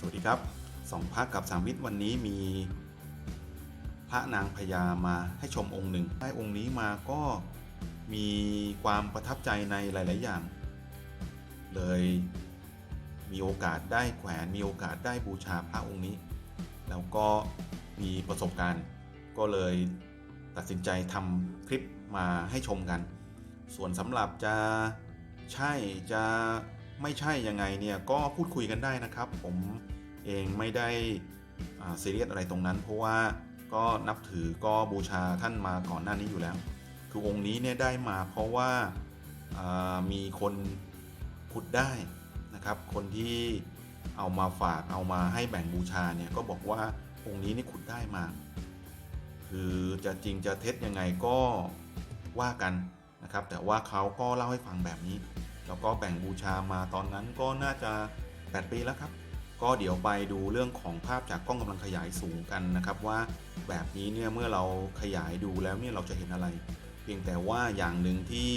สวัสดีครับสองพระกับสามมิตรวันนี้มี พระนางพญามาให้ชมองค์หนึ่งได้องค์นี้มาก็มีความประทับใจในหลาย ๆ อย่าง เลยมีโอกาสได้แขวนมีโอกาสได้บูชาพระองค์นี้ แล้วก็มีประสบการณ์ ก็เลยตัดสินใจทำคลิปมาให้ชมกัน ส่วนสำหรับจะใช่จะ ไม่ใช่ยังไงเนี่ยก็พูดคุยกันได้นะครับ ผมเองไม่ได้ซีเรียสอะไรตรงนั้น เพราะว่าก็นับถือก็บูชาท่านมาก่อนหน้านี้อยู่แล้ว คือองค์นี้เนี่ยได้มาเพราะว่าอ่ามีคนขุดได้นะครับ คนที่เอามาฝากเอามาให้แบ่งบูชาเนี่ยก็บอกว่าองค์นี้นี่ขุดได้มา คือจะจริงจะเท็จยังไงก็ว่ากันนะครับ แต่ว่าเขาก็เล่าให้ฟังแบบนี้ แล้วก็แบ่งบูชามาตอนนั้นก็น่าจะ 8 ปีแล้วครับ ก็เดี๋ยวไปดูเรื่องของภาพจากกล้องกำลังขยายสูงกันนะครับว่าแบบนี้เนี่ยเมื่อเราขยายดูแล้วเนี่ยเราจะเห็นอะไร เพียงแต่ว่าอย่างหนึ่งที่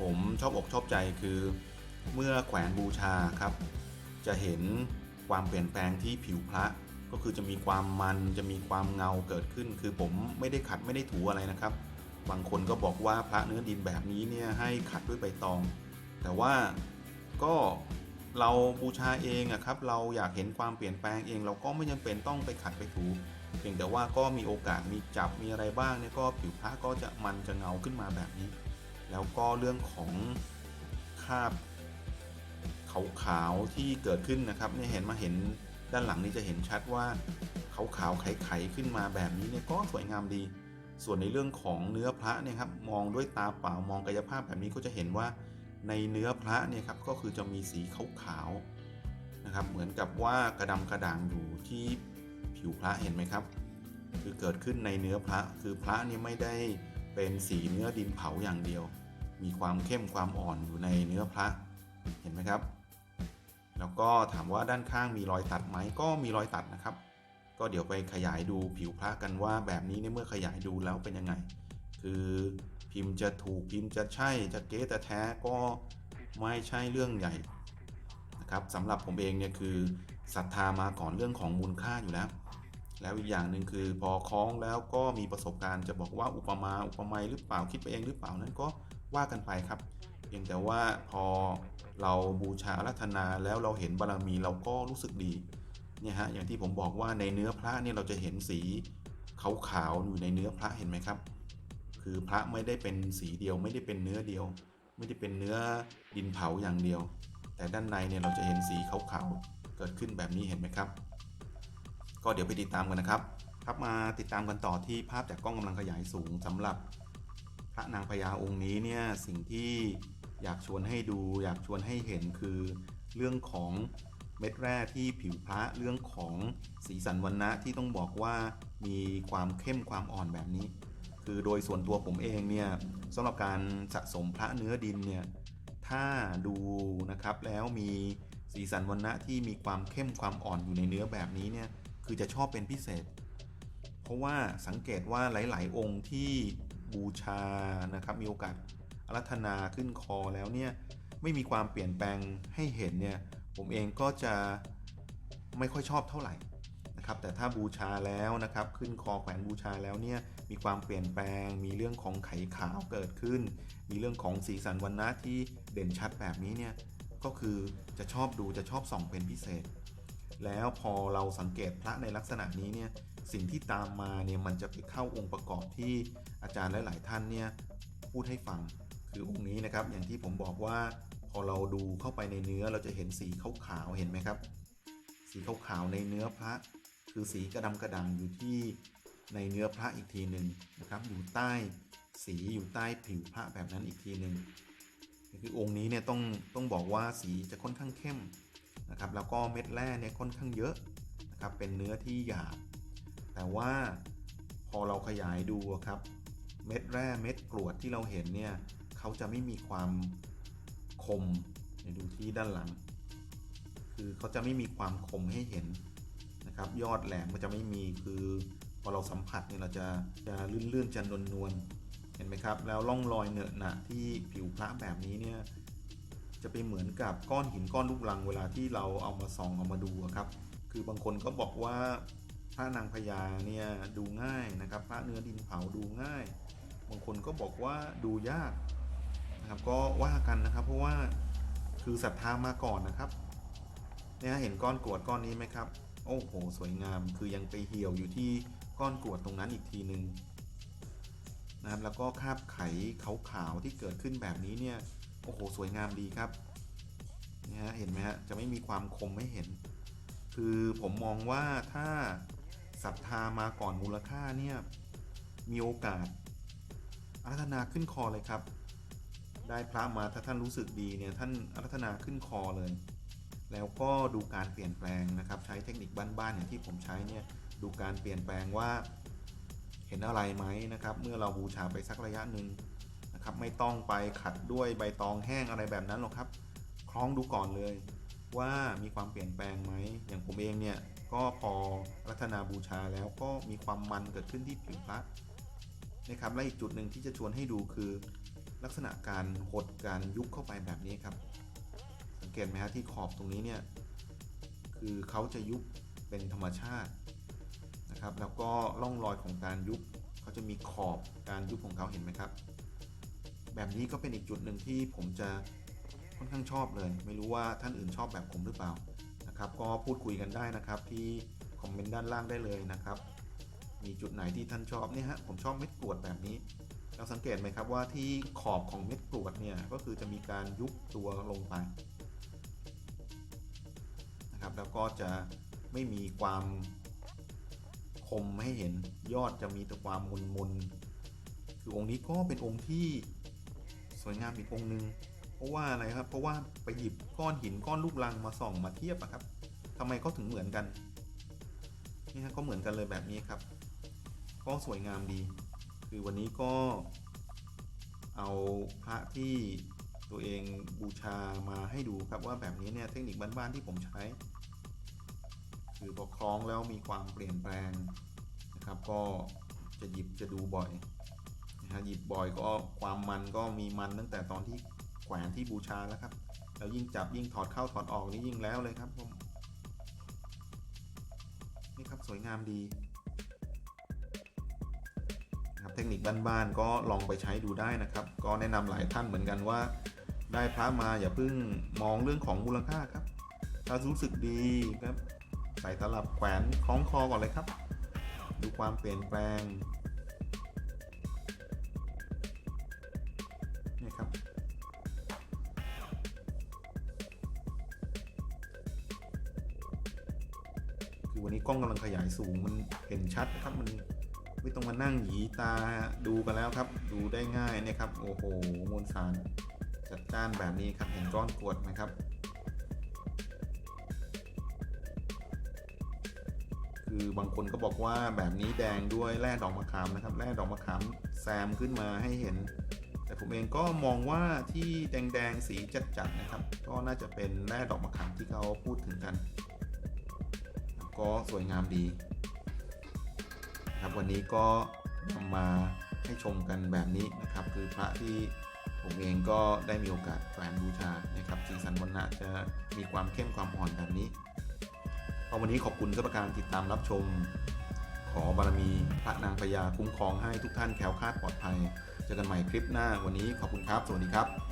ผมชอบอกชอบใจคือ เมื่อแขวนบูชาครับ จะเห็นความเปลี่ยนแปลงที่ผิวพระก็คือจะมีความมันจะมีความเงาเกิดขึ้น คือผมไม่ได้ขัดไม่ได้ถูอะไรนะครับ บางคนก็บอกว่าพระเนื้อดินแบบนี้เนี่ยให้ขัดด้วยใบตอง แต่ว่าก็เราบูชาเองอะครับ เราอยากเห็นความเปลี่ยนแปลงเอง เราก็ไม่จำเป็นต้องไปขัดไปถู เพียงแต่ว่าก็มีโอกาสมีจับมีอะไรบ้างเนี่ยก็ผิวพระก็จะมันจะเงาขึ้นมาแบบนี้ แล้วก็เรื่องของคราบขาวๆที่เกิดขึ้นนะครับเนี่ยเห็นมาเห็นด้านหลังนี้จะเห็นชัดว่าขาวๆไขๆขึ้นมาแบบนี้เนี่ยก็สวยงามดี ส่วนในเรื่องของเนื้อพระเนี่ยครับมองด้วยตาเปล่ามองกายภาพแบบนี้ก็จะเห็นว่า ในเนื้อพระเนี่ยครับก็คือจะมีสีขาวๆนะครับ เหมือนกับว่ากระดำกระด่างอยู่ที่ผิวพระเห็นไหมครับ คือเกิดขึ้นในเนื้อพระคือพระนี่ไม่ได้เป็นสีเนื้อดินเผาอย่างเดียว มีความเข้มความอ่อนอยู่ในเนื้อพระเห็นไหมครับ แล้วก็ถามว่าด้านข้างมีรอยตัดไหมก็มีรอยตัดนะครับ ก็เดี๋ยวไปขยายดูผิวพระกันว่าแบบนี้เนี่ยเมื่อขยายดูแล้วเป็นยังไง คือพิมพ์จะถูกพิมพ์จะใช่จะเก๊จะแท้ก็ไม่ใช่เรื่องใหญ่นะครับสำหรับผมเองเนี่ยคือศรัทธามาก่อนเรื่องของมูลค่าอยู่แล้ว แล้วอีกอย่างหนึ่งคือพอคล้องแล้วก็มีประสบการณ์จะบอกว่าอุปมาอุปไมยหรือเปล่าคิดไปเองหรือเปล่านั้นก็ว่ากันไปครับเพียงแต่ว่าพอเราบูชาอารัธนาแล้วเราเห็นบารมีเราก็รู้สึกดีเนี่ยฮะอย่างที่ผมบอกว่าในเนื้อพระเนี่ยเราจะเห็นสีขาวๆอยู่ในเนื้อพระเห็นไหมครับ คือพระไม่ได้เป็นสีเดียว ไม่ได้เป็นเนื้อเดียว ไม่ได้เป็นเนื้อดินเผาอย่างเดียว แต่ด้านในเนี่ยเราจะเห็นสีขาวๆเกิดขึ้นแบบนี้เห็นไหมครับ ก็เดี๋ยวไปติดตามกันนะครับ ครับมาติดตามกันต่อที่ภาพจากกล้องกำลังขยายสูงสำหรับ พระนางพญาองค์นี้เนี่ยสิ่งที่อยากชวนให้ดู อยากชวนให้เห็นคือเรื่องของเม็ดแร่ที่ผิวพระเรื่องของสีสันวันนะที่ต้องบอกว่ามีความเข้มความอ่อนแบบนี้ คือโดยส่วนตัวผมเองเนี่ยสำหรับการสะสมพระเนื้อดินเนี่ยถ้าดูนะครับแล้วมีสีสันวันนะที่มีความเข้มความอ่อนอยู่ในเนื้อแบบนี้เนี่ยคือจะชอบเป็นพิเศษ เพราะว่าสังเกตว่าหลาย ๆ องค์ที่บูชานะครับมีโอกาสอารัธนาขึ้นคอแล้วเนี่ยไม่มีความเปลี่ยนแปลงให้เห็นเนี่ยผมเองก็จะไม่ค่อยชอบเท่าไหร่ นะครับแต่ถ้าบูชาแล้วนะครับขึ้นคอแขวนบูชาแล้วเนี่ยมีความเปลี่ยนแปลง มีเรื่องของไขขาวเกิดขึ้น มีเรื่องของสีสันวันนะที่เด่นชัดแบบนี้เนี่ยก็คือจะชอบดูจะชอบส่องเป็นพิเศษ แล้วพอเราสังเกตพระในลักษณะนี้เนี่ยสิ่งที่ตามมาเนี่ยมันจะไปเข้าองค์ประกอบที่อาจารย์หลาย ๆ ท่านเนี่ยพูดให้ฟังคือองค์นี้นะครับอย่างที่ผมบอกว่าพอเราดูเข้าไปในเนื้อเราจะเห็นสีขาวๆเห็นไหมครับ สีขาวๆในเนื้อพระ คือสีกระดำกระดังอยู่ที่ในเนื้อพระอีกทีหนึ่งนะครับ อยู่ใต้สีอยู่ใต้ผิวพระแบบนั้นอีกทีหนึ่งคือองค์นี้เนี่ยต้องต้องบอกว่าสีจะค่อนข้างเข้มนะครับ แล้วก็เม็ดแร่เนี่ยค่อนข้างเยอะนะครับ เป็นเนื้อที่หยาบแต่ว่าพอเราขยายดูครับ เม็ดแร่เม็ดกรวดที่เราเห็นเนี่ยเขาจะไม่มีความคมดูที่ด้านหลัง คือเขาจะไม่มีความคมให้เห็น นะครับยอดแหลมมันจะไม่มีคือพอเราสัมผัสเนี่ยเราจะจะลื่นๆจะนวลนวลเห็นไหมครับ แล้วร่องรอยเนอะหนะที่ผิวพระแบบนี้เนี่ยจะไปเหมือนกับก้อนหินก้อนลูกลังเวลาที่เราเอามาส่องเอามาดูครับ คือบางคนก็บอกว่าพระนางพญาเนี่ยดูง่ายนะครับพระเนื้อดินเผาดูง่าย บางคนก็บอกว่าดูยากนะครับก็ว่ากันนะครับ เพราะว่าคือศรัทธามาก่อนนะครับเนี่ยเห็นก้อนกรวดก้อนนี้ไหมครับ โอ้โห สวยงาม คือยังไปเหี่ยวอยู่ที่ก้อนกรวดตรงนั้นอีกทีหนึ่งนะครับ แล้วก็คราบไขขาวๆที่เกิดขึ้นแบบนี้เนี่ย โอ้โห สวยงามดีครับนี่ฮะ เห็นไหมฮะ จะไม่มีความคมไม่เห็น คือผมมองว่าถ้าศรัทธามาก่อนมูลค่าเนี่ย มีโอกาสอารัธนาขึ้นคอเลยครับ ได้พระมาถ้าท่านรู้สึกดีเนี่ย ท่านอารัธนาขึ้นคอเลย แล้วก็ดูการเปลี่ยนแปลงนะครับ ใช้เทคนิคบ้านๆอย่างที่ผมใช้เนี่ยดูการเปลี่ยนแปลงว่าเห็นอะไรไหมนะครับ เมื่อเราบูชาไปสักระยะหนึ่งนะครับไม่ต้องไปขัดด้วยใบตองแห้งอะไรแบบนั้นหรอกครับ คล้องดูก่อนเลย ว่ามีความเปลี่ยนแปลงไหมอย่างผมเองเนี่ยก็พอรัตนาบูชาแล้วก็มีความมันเกิดขึ้นที่ผิวพระนะครับและอีกจุดหนึ่งที่จะชวนให้ดูคือ ลักษณะการหดการยุบเข้าไปแบบนี้ครับ เกตไหมฮะที่ขอบตรงนี้เนี่ยคือเขาจะยุบเป็นธรรมชาตินะครับ แล้วก็ร่องรอยของการยุบเขาจะมีขอบการยุบของเขาเห็นไหมครับ แบบนี้ก็เป็นอีกจุดหนึ่งที่ผมจะค่อนข้างชอบเลย ไม่รู้ว่าท่านอื่นชอบแบบผมหรือเปล่านะครับ ก็พูดคุยกันได้นะครับที่คอมเมนต์ด้านล่างได้เลยนะครับ มีจุดไหนที่ท่านชอบเนี่ยฮะผมชอบเม็ดกรวดแบบนี้เราสังเกตไหมครับว่าที่ขอบของเม็ดกรวดเนี่ยก็คือจะมีการยุบตัวลงไป นะครับแล้วก็จะไม่มีความคมให้เห็นยอดจะมีแต่ความมุนมุนๆคือองค์นี้ก็เป็นองค์ที่สวยงามอีกองค์หนึ่งเพราะว่าอะไรครับ เพราะว่าไปหยิบก้อนหินก้อนลูกลังมาส่องมาเทียบอะครับทำไมเขาถึงเหมือนกันนี่ฮะก็เหมือนกันเลยแบบนี้ครับ ก็สวยงามดี คือวันนี้ก็เอาพระที่ ตัวเองบูชามาให้ดูครับว่าแบบนี้เนี่ยเทคนิคบ้านๆที่ผมใช้ คือพอคล้องแล้วมีความเปลี่ยนแปลงนะครับ ก็จะหยิบจะดูบ่อยนะฮะหยิบบ่อยก็ความมันก็มีมันตั้งแต่ตอนที่แขวนที่บูชาแล้วครับแล้วยิ่งจับยิ่งถอดเข้าถอดออกนี่ยิ่งแล้วเลยครับผมนี่ครับสวยงามดีนะครับเทคนิคบ้านๆก็ลองไปใช้ดูได้นะครับ ก็แนะนำหลายท่านเหมือนกันว่า ได้พระมาอย่าเพิ่งมองเรื่องของมูลค่าครับ ถ้ารู้สึกดีครับ ใส่ตลับแขวนคล้องคอก่อนเลยครับ ดูความเปลี่ยนแปลงนี่ครับคือวันนี้กล้องกำลังขยายสูงมันเห็นชัดนะครับมันไม่ต้องมานั่งหยีตาดูกันแล้วครับ ดูได้ง่ายนะครับ โอ้โหมวลสาร จัดจ้านแบบนี้ครับเห็นก้อนกรวดไหมครับ คือบางคนก็บอกว่าแบบนี้แดงด้วยแร่ดอกมะขามนะครับแร่ดอกมะขามแซมขึ้นมาให้เห็น แต่ผมเองก็มองว่าที่แดงๆสีจัดๆนะครับ ก็น่าจะเป็นแร่ดอกมะขามที่เขาพูดถึงกัน ก็สวยงามดีครับวันนี้ก็นำมาให้ชมกันแบบนี้นะครับ คือพระที่ ผมเองก็ได้มีโอกาสแขวนบูชานะครับสีสันวันนะจะมีความเข้มความอ่อนแบบนี้เอาวันนี้ขอบคุณสำหรับการติดตามรับชม ขอบารมีพระนางพญาคุ้มครองให้ทุกท่านแคล้วคลาดปลอดภัย เจอกันใหม่คลิปหน้าวันนี้ขอบคุณครับ สวัสดีครับ